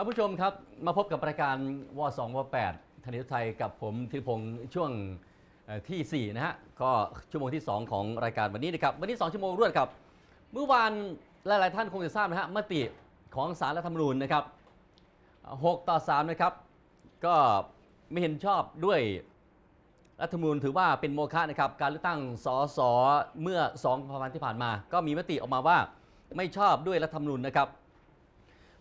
ครับผู้ชมครับมาพบกับรายการวสองวแปดธนิตไทยกับผมธีรพงศ์ช่วงเอ่อที่4นะฮะก็ชั่วโมงที่ 2 ของรายการวันนี้นะครับวันนี้ 2 ชั่วโมงรวดครับ เมื่อวานหลาย ๆ ท่านคงจะทราบนะฮะมติของสารรัฐธรรมนูญนะครับ 6 ต่อ 3 นะครับ ก็ไม่เห็นชอบด้วยรัฐธรรมนูญถือว่าเป็นโมฆะนะครับ การเลือกตั้งสสเมื่อ2กุมภาพันที่ผ่านมา ก็มีมติออกมาว่าไม่ชอบด้วยรัฐธรรมนูญนะครับ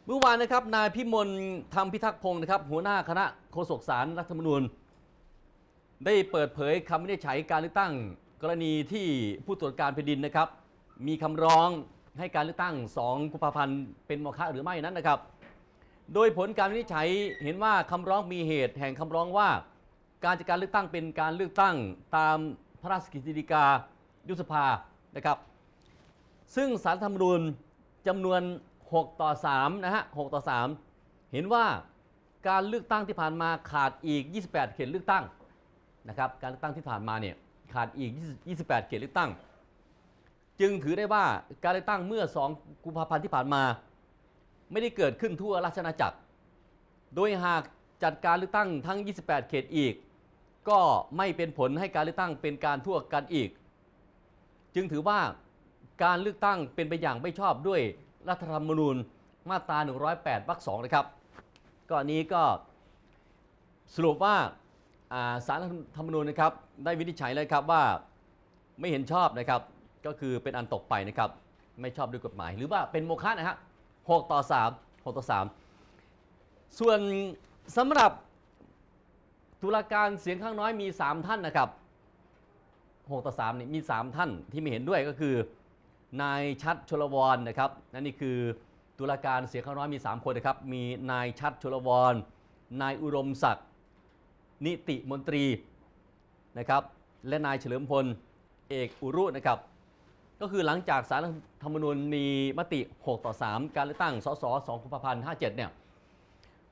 เมื่อวานนะครับนายพิมลธรรมพิทักษ์พงศ์นะครับ หัวหน้าคณะโฆษกสารรัฐธรรมนูญ ได้เปิดเผยคำวินิจฉัยการเลือกตั้ง กรณีที่ผู้ตรวจการแผ่นดินนะครับ มีคำร้องให้การเลือกตั้ง 2 กุมภาพันธ์เป็นโมฆะหรือไม่นั้นนะครับ โดยผลการวินิจฉัยเห็นว่าคำร้องมีเหตุแห่งคำร้องว่า การจัดการเลือกตั้งเป็นการเลือกตั้งตามพระราชกฤษฎีกายุสภานะครับ ซึ่งสารรัฐธรรมนูญจำนวน 6 ต่อ3นะฮะ6ต่อ 3 เห็นว่าการเลือกตั้งที่ผ่านมาขาดอีก 28 เขตเลือกตั้งนะครับการเลือกตั้งที่ผ่านมาเนี่ยขาดอีก 28 เขตเลือกตั้ง จึงถือได้ว่าการเลือกตั้งเมื่อ 2 กุมภาพันธ์ที่ผ่านมา ไม่ได้เกิดขึ้นทั่วราชอาณาจักร โดยหากจัดการเลือกตั้งทั้ง 28 เขตอีก ก็ไม่เป็นผลให้การเลือกตั้งเป็นการทั่วกันอีก จึงถือว่าการเลือกตั้งเป็นไปอย่างไม่ชอบด้วย รัฐธรรมนูญมาตรา 108วรรคสองนะครับก็อันนี้ก็สรุปว่าสารรัฐธรรมนูญนะครับได้วินิจฉัยเลยครับว่าไม่เห็นชอบนะครับ ก็คือเป็นอันตกไปนะครับ ไม่ชอบด้วยกฎหมาย หรือว่าเป็นโมฆะนะฮะ6ต่อ3 6ต่อ3ส่วนสำหรับตุลาการเสียงข้างน้อยมี 3 ท่านนะครับ6ต่อ3นี่มี 3 ท่านที่ไม่เห็นด้วยก็คือ นายชัดชลวรนะครับนั่นนี่คือตุลาการเสียงข้างน้อยมี 3 คนนะครับ มีนายชัดชลวร นายอุดมศักดิ์นิติมนตรีนะครับ และนายเฉลิมพลเอกอุรุนะครับ ก็คือหลังจากสารธรรมนูญมีมติ 6 ต่อ 3 การเลือกตั้งสส2กุมภาพันธ์57เนี่ย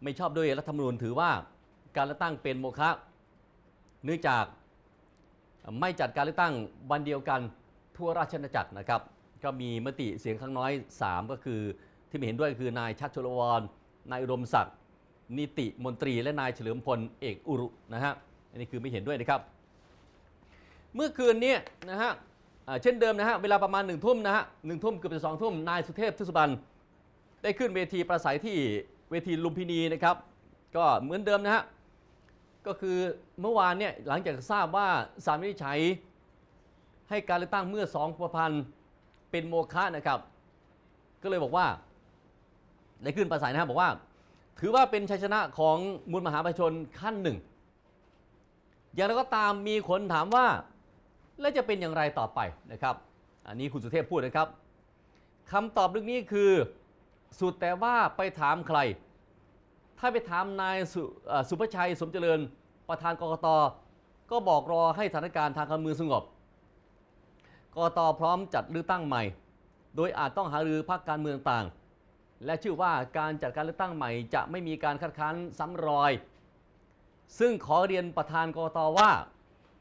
ไม่ชอบด้วยรัฐธรรมนูญถือว่าการเลือกตั้งเป็นโมฆะเนื่องจากไม่จัดการเลือกตั้งวันเดียวกันทั่วราชอาณาจักรนะครับ ก็มีมติเสียงข้างน้อย 3 ก็คือที่ไม่เห็นด้วยคือนายชัดชลวรนายอุดมศักดิ์นิติมนตรีและนายเฉลิมพลเอกอุรุนะฮะอันนี้คือไม่เห็นด้วยนะครับ เมื่อคืนนี้นะฮะเช่นเดิมนะฮะเวลาประมาณหนึ่งทุ่มนะฮะหนึ่งทุ่มเกือบจะสองทุ่มนายสุเทพทศบันได้ขึ้นเวทีประสัยที่เวทีลุมพินีนะครับ ก็เหมือนเดิมนะฮะก็คือเมื่อวานเนี่ยหลังจากทราบว่าสารวินิจฉัยให้การเลือกตั้งเมื่อ2กุมภาพันธ์ เป็นโมฆะนะครับ ก็เลยบอกว่าได้ขึ้นประสัยนะครับบอกว่า ถือว่าเป็นชัยชนะของมูลมหาประชาชนขั้นหนึ่ง อย่างไรก็ตามมีคนถามว่า แล้วจะเป็นอย่างไรต่อไปนะครับ อันนี้คุณสุเทพพูดนะครับคำตอบเรื่องนี้คือสุดแต่ว่าไปถามใคร ถ้าไปถามนายสสุภชัยสมเจริญประธานกรกตก็บอกรอให้สถานการณ์ทางการเมืองสงบ กตพร้อมจัดเลือกตั้งใหม่ โดยอาจต้องหารือพรรคการเมืองต่าง และชื่อว่าการจัดการเลือกตั้งใหม่ จะไม่มีการคัดค้านซ้ำรอย ซึ่งขอเรียนประธานกกตว่า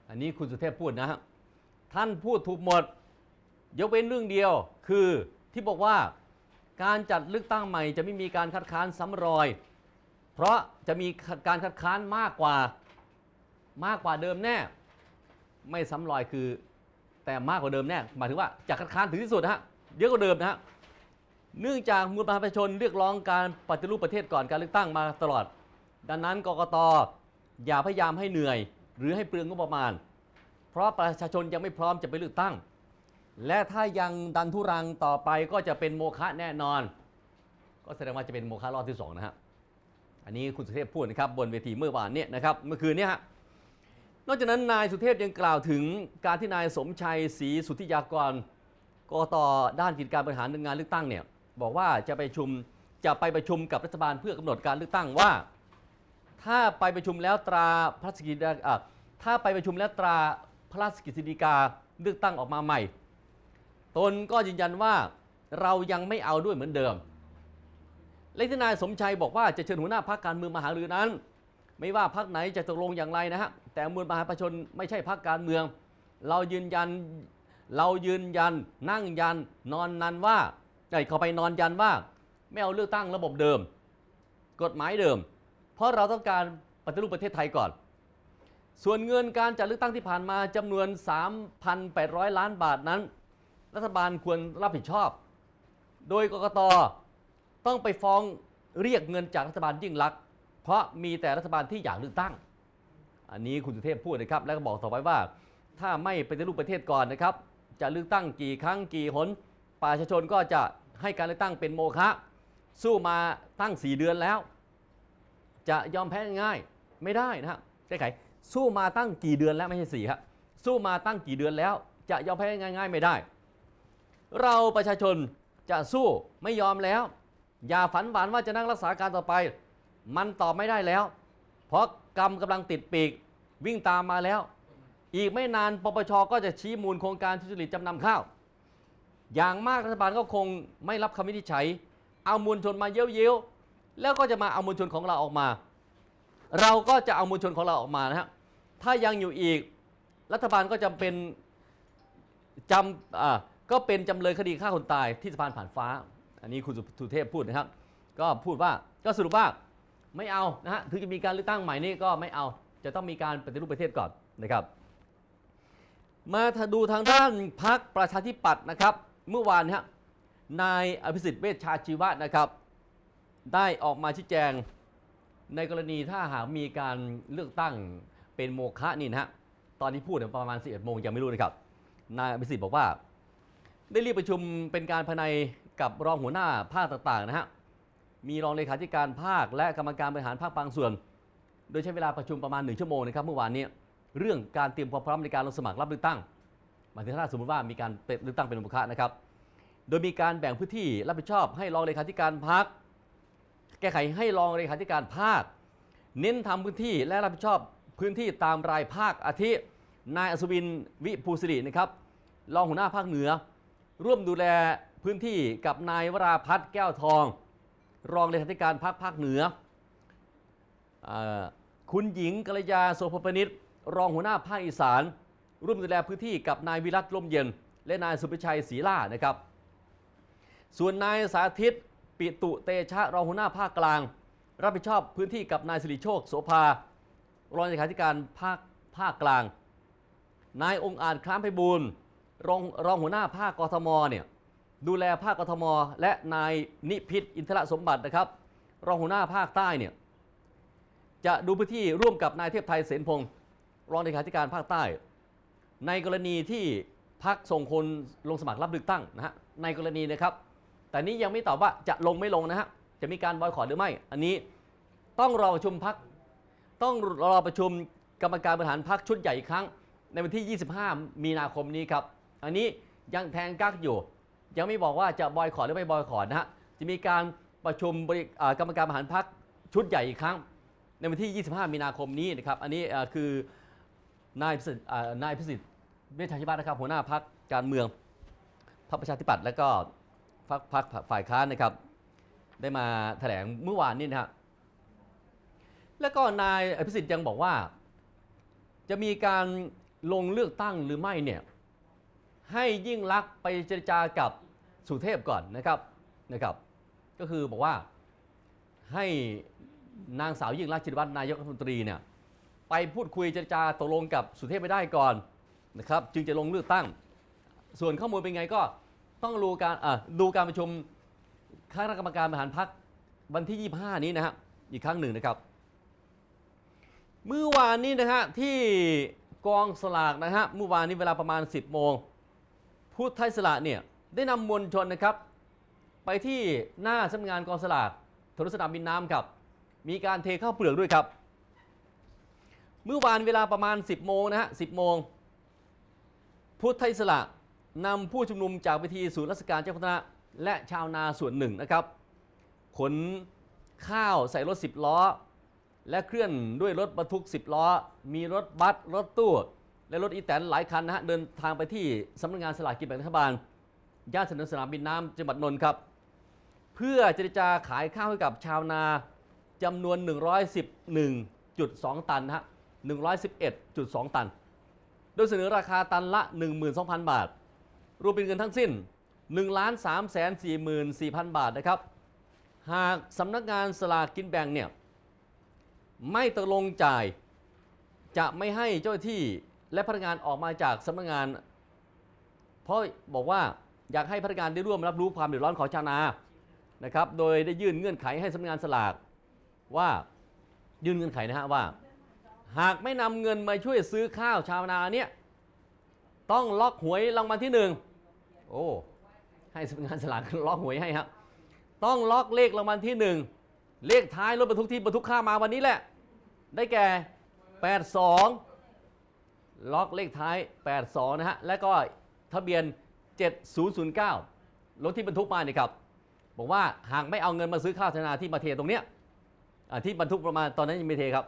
อันนี้คุณสุเทพพูดนะฮะท่านพูดถูกหมด ยกเว้นเรื่องเดียวคือที่บอกว่าการจัดเลือกตั้งใหม่ จะไม่มีการคัดค้านซ้ำรอย เพราะจะมีการคัดค้านมากกว่ามากกว่าเดิมแน่ ไม่ซ้ำรอยคือ แต่มากกว่าเดิมแน่หมายถึงว่าจะคัดค้านถึงที่สุดนะฮะเยอะกว่าเดิมนะฮะเนื่องจากมูลประชาชนเรียกร้องการปฏิรูปประเทศก่อนการเลือกตั้งมาตลอด ดังนั้นกกตอย่าพยายามให้เหนื่อย หรือให้เปลืองงบประมาณ เพราะประชาชนยังไม่พร้อมจะไปเลือกตั้ง และถ้ายังดันทุรังต่อไปก็จะเป็นโมฆะแน่นอน ก็แสดงว่าจะเป็นโมฆะรอบที่สองนะฮะอันนี้คุณสุเทพพูดนะครับบนเวทีเมื่อวานเนี่ยนะครับเมื่อคืนเนี้ฮะ นอกจากนั้นนายสุเทพยังกล่าวถึงการที่นายสมชัยศรีสุทธิยากรกตด้านกิจการบริหารงานเลือกตั้งเนี่ยบอกว่าจะไปชุมจะไปประชุมกับรัฐบาลเพื่อกำหนดการเลือกตั้งว่า ถ้าไปประชุมแล้วตราพระราชกิจถ้าไปประชุมแล้วตราพระราชกิจสิกาเลือกตั้งออกมาใหม่ ตนก็ยืนยันว่าเรายังไม่เอาด้วยเหมือนเดิม และที่นายสมชัยบอกว่าจะเชิญหัวหน้าพรรคการเมืองมาหารือนั้น ไม่ว่าพรรคไหนจะตกลงอย่างไรนะฮะแต่มวลมหาประชาชนไม่ใช่พรรคการเมือง เรายืนยันเรายืนยัน นั่งยัน นอนนันว่าไอ้เขาไปนอนยันว่า ไม่เอาเลือกตั้งระบบเดิม กฎหมายเดิม เพราะเราต้องการปฏิรูปประเทศไทยก่อน ส่วนเงินการจัดเลือกตั้งที่ผ่านมาจำนวน 3,800 ล้านบาทนั้น รัฐบาลควรรับผิดชอบ โดยกกตต้องไปฟ้องเรียกเงินจากรัฐบาลยิ่งลักษณ์ เพราะมีแต่รัฐบาลที่อยากเลือกตั้ง อันนี้คุณสุเทพพูดนะครับ แล้วก็บอกต่อไปว่า ถ้าไม่ปฏิรูปประเทศก่อนนะครับ จะเลือกตั้งกี่ครั้งกี่หนประชาชนก็จะให้การเลือกตั้งเป็นโมฆะสู้มาตั้ง4เดือนแล้ว จะยอมแพ้ง่ายไม่ได้นะครับแก้ไขสู้มาตั้งกี่เดือนแล้วไม่ใช่สี่ครับสู้มาตั้งกี่เดือนแล้ว จะยอมแพ้ง่าย ๆ ไม่ได้ เราประชาชนจะสู้ไม่ยอมแล้ว อย่าฝันหวานว่าจะนั่งรักษาการต่อไป มันตอบไม่ได้แล้ว เพราะกรรมกำลังติดปีกวิ่งตามมาแล้ว อีกไม่นานปปชก็จะชี้มูลโครงการทุจริตจำนำข้าว อย่างมากรัฐบาลก็คงไม่รับคำวินิจฉัย เอามวลชนมาเย้ยวๆแล้วก็จะมาเอามวลชนของเราออกมา เราก็จะเอามวลชนของเราออกมานะฮะถ้ายังอยู่อีกรัฐบาลก็จำเป็นจำอ่าก็เป็นจำเลยคดีฆ่าคนตายที่สะพานผ่านฟ้า อันนี้คุณสุเทพพูดนะครับ ก็พูดว่าก็สรุปว่า ไม่เอานะฮะถึงจะมีการเลือกตั้งใหม่นี่ก็ไม่เอา จะต้องมีการปฏิรูปประเทศก่อนนะครับ มาดูทางด้านพักประชาธิปัตย์นะครับ เมื่อวานฮะนายอภิสิทธิ์เวชชาชีวะนะครับ ได้ออกมาชี้แจงในกรณีถ้าหากมีการเลือกตั้งเป็นโมฆะนี่นะฮะตอนที่พูดเนี่ประมาณ 11โมงยังไม่รู้นะครับ นายอภิสิทธิ์บอกว่า ได้เรียกประชุมเป็นการภายในกับรองหัวหน้าภาคต่างๆนะฮะ มีรองเลขาธิการภาค และกรรมการบริหารภาคบางส่วน โดยใช้เวลาประชุมประมาณ 1 ชั่วโมงนะครับเมื่อวานนี้เรื่องการเตรียมความพร้อมในการลงสมัครรับเลือกตั้งหมายถึงถ้าสมมติว่ามีการเลือกตั้งเป็นโมฆะนะครับ โดยมีการแบ่งพื้นที่รับผิดชอบให้รองเลขาธิการพักแก้ไขให้รองเลขาธิการภาค เน้นทำพื้นที่และรับผิดชอบพื้นที่ตามรายภาคอาทินายอัศวินวิภูสิรินะครับรองหัวหน้าภาคเหนือ ร่วมดูแลพื้นที่กับนายวราพัฒน์แก้วทอง รองเลขาธิการภาคภาคเหนืออคุณหญิงกัลยาโสภพนิษฐ์รองหัวหน้าภาคอีสาน ร่วมดูแลพื้นที่กับนายวิรัตลมเย็น และนายสุพิชัยศรีล่านะครับ ส่วนนายสาธิตปิตุเตชะรองหัวหน้าภาคกลาง รับผิดชอบพื้นที่กับนายสิริโชคโสภารองเลขาธิการภาคภาคกลาง นายองค์อาจคล้ามไพบูลรองรองหัวหน้าภาคกทมเนี่ย ดูแลภาคกทม และนายนิพิษอินทรสมบัตินะครับ รองหัวหน้าภาคใต้เนี่ยจะดูพื้นที่ร่วมกับนายเทพไทยเสนพงศ์รองเลขาธิการภาคใต้ ในกรณีที่พักส่งคนลงสมัครรับเลือกตั้งนะฮะในกรณีนะครับ แต่นี้ยังไม่ตอบว่าจะลงไม่ลงนะฮะจะมีการบอยคอรหรือไม่ อันนี้ต้องรอประชุมพักต้องรอประชุมกรรมการบริหารพักชุดใหญ่อีกครั้ง ในวันที่ 25 มีนาคมนี้ครับ อันนี้ยังแทงกักอยู่ ยังไม่บอกว่าจะบอยคอรหรือไม่บอยคอรนะฮะจะมีการประชุมรกรรมการบริหารพักชุดใหญ่อีกครั้ง ในวันที่ 25 มีนาคมนี้นะครับ อันนี้คือนายพิสิทธิ์นายพิสิทธิ์เวชชาชีวะนะครับ หัวหน้าพักการเมืองพรรคประชาธิปัตย์และก็พรรคพรรคฝ่ายค้านนะครับ ได้มาแถลงเมื่อวานนี้นะฮะแล้วก็นายอภิสิทธิ์ยังบอกว่า จะมีการลงเลือกตั้งหรือไม่เนี่ยให้ยิ่งลักษณ์ไปเจรจากับ สุเทพก่อนนะครับนะครับ ก็คือบอกว่าให้นางสาวยิ่งลักชินวัตรนายกรัฐมนตรีเนี่ยไปพูดคุยเจรจาตกลงกับสุเทพไม่ได้ก่อนนะครับ จึงจะลงเลือกตั้ง ส่วนข้อมูลเป็นไงก็ต้องดูการดูการประชุมคณะกรรมการบริหารพรรควันที่ 25 นี้นะฮะอีกครั้งหนึ่งนะครับเมื่อวานนี้นะฮะที่กองสลากนะฮะเมื่อวานนี้เวลาประมาณ 10 โมงพุทธไทยสละเนี่ย ได้นำมวลชนนะครับ ไปที่หน้าสำนักงานกองสลากถนนสนามบินน้ำครับ มีการเทข้าวเปลือกด้วยครับ เมื่อวานเวลาประมาณ 10 โมงนะฮะ 10 โมง พุทธไทยสละนำผู้ชุมนุมจากเวทีศูนย์ราชการเจ้าพัฒนะและชาวนาส่วนหนึ่งนะครับขนข้าวใส่รถ 10 ล้อ และเคลื่อนด้วยรถบรรทุก 10 ล้อ มีรถบัสรถตู้ และรถอีแตนหลายคันนะฮะเดินทางไปที่สำนักงานสลากกินแบ่งรัฐบาล ย่านถนนสนามบินน้ำจังหวัดนนท์ครับ เพื่อเจรจาขายข้าวให้กับชาวนาจำนวน 111.2 ตันนะฮะ111.2 ตัน โดยเสนอราคาตันละ 12,000 บาท รวมเป็นเงินทั้งสิ้น 1 3 4 4 0 0 0 บาทนะครับ หากสำนักงานสลากกินแบ่งเนี่ยไม่ตกลงจ่าย จะไม่ให้เจ้าหน้าที่และพนักงานออกมาจากสำนักงาน เพราะบอกว่า อยากให้พนักงานได้ร่วมรับรู้ความเดือดร้อนของชาวนานะครับโดยได้ยื่นเงื่อนไขให้สำนักงานสลากว่ายื่นเงื่อนไขนะฮะว่า หากไม่นำเงินมาช่วยซื้อข้าวชาวนาเนี่ยต้องล็อกหวยรางวัลที่หนึ่งโอ้ให้สำนักงานสลากล็อกหวยให้ครับต้องล็อกเลขรางวัลที่หนึ่งเลขท้ายรถบรรทุกที่บรรทุกข้าวมาวันนี้แหละ ได้แก่ 82 ล็อกเลขท้าย 82 นะฮะ และก็ทะเบียน 7009 รถที่บรรทุกมาเนี่ยครับ บอกว่าหากไม่เอาเงินมาซื้อข้าวชาวนาที่มาเทตรงเนี้ยที่บรรทุกประมาณตอนนั้นยังไม่เทครับ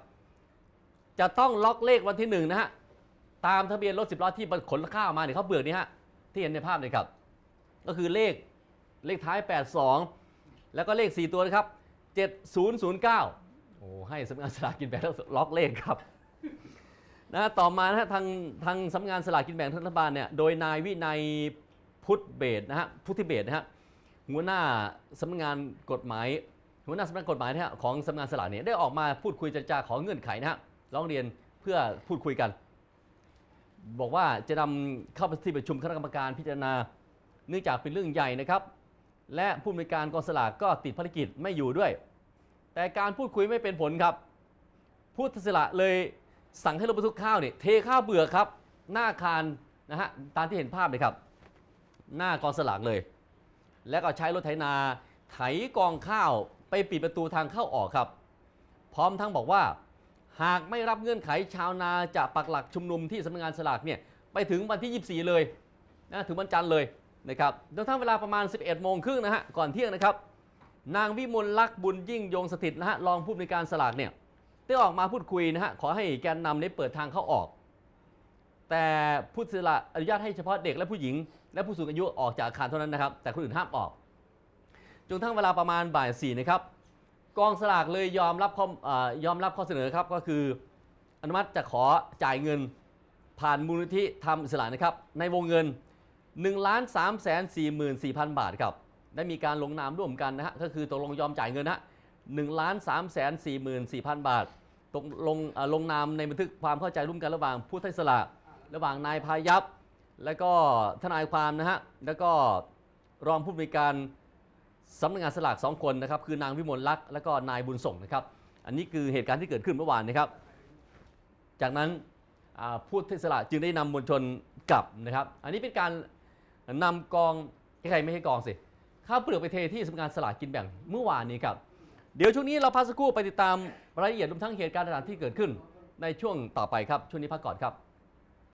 จะต้องล็อกเลขวันที่หนึ่งนะฮะ ตามทะเบียนรถสิบล้อที่ขนข้าวมาเนี่ยเขาเบือกนี่ฮะ ที่เห็นในภาพเลยครับ ก็คือเลขเลขท้าย 82 แล้วก็เลข 4 ตัวนะครับ 7009 โอ้ให้สำนักงานสลากกินแบ่งล็อกเลขครับนะต่อมานะทางทางสำนักงานสลากกินแบ่งรัฐบาลเนี่ยโดยนายวินัย พุทธเบศนะฮะพุทธิเบศนะฮะหัวหน้าสำนักงานกฎหมาย หัวหน้าสำนักงานกฎหมายนะฮะของสำนักงานสลากเนี่ยได้ออกมาพูดคุยเจรจาขอเงื่อนไขนะฮะร้องเรียนเพื่อพูดคุยกัน บอกว่าจะนำเข้าไปที่ประชุมคณะกรรมการพิจารณา เนื่องจากเป็นเรื่องใหญ่นะครับ และผู้อำนวยการกองสลากก็ติดภารกิจไม่อยู่ด้วย แต่การพูดคุยไม่เป็นผลครับผู้ทสละเลยสั่งให้รถบรรทุกข้าวเนี่ยเทข้าวเบื่อครับ หน้าอาคารนะฮะตามที่เห็นภาพเลยครับ หน้ากองสลากเลย แล้วก็ใช้รถไถนาไถกองข้าวไปปิดประตูทางเข้าออกครับ พร้อมทั้งบอกว่า หากไม่รับเงื่อนไขชาวนาจะปักหลักชุมนุมที่สำนักงานสลากเนี่ยไปถึงวันที่ 24 เลยนะถึงวันจันทร์เลยนะครับโดยทั้งเวลาประมาณ 11 โมงครึ่งนะฮะก่อนเที่ยงนะครับ นางวิมลลักษ์บุญยิ่งยงสถิตนะฮะรองผู้อำนวยการสลากเนี่ยได้ออกมาพูดคุยนะฮะขอให้แกนนำได้เปิดทางเข้าออก แต่ผู้สละอนุญาตให้เฉพาะเด็กและผู้หญิง และผู้สูงอายุออกจากอาคารเท่านั้นนะครับ แต่คนอื่นห้ามออก จนทั้งเวลาประมาณบ่ายสี่นะครับ กองสลากเลยยอมรับข้ออยอมรับข้อเสนอครับก็คือ อนุมัติจะขอจ่ายเงินผ่านมูลนิธิทำอิสระนะครับ ในวงเงิน1ล้าน3แสน44,000บาทครับได้มีการลงนามร่วมกันนะฮะก็คือตกลงยอมจ่ายเงินนะฮะ1ล้าน3แสน44,000บาทตกลงลงนามในบันทึกความเข้าใจร่วมกันระหว่างผู้ทสละระหว่างนายพายัพ และก็ทนายความนะฮะ แล้วก็รองผู้บริการสำนักงานสลากสองคนนะครับ คือนางวิมลลักษณ์และก็นายบุญส่งนะครับ อันนี้คือเหตุการณ์ที่เกิดขึ้นเมื่อวานนะครับ จากนั้นผู้ที่สละจึงได้นำมวลชนกลับนะครับ อันนี้เป็นการนำกองใครไม่ให้กองสิข้าวเปลือกไปเทที่สำนักงานสลากกินแบ่งเมื่อวานนี้ครับเดี๋ยวช่วงนี้เราพักสักครู่ไปติดตามรายละเอียดรวมทั้งเหตุการณ์ต่างๆที่เกิดขึ้น ในช่วงต่อไปครับช่วงนี้พักก่อนครับ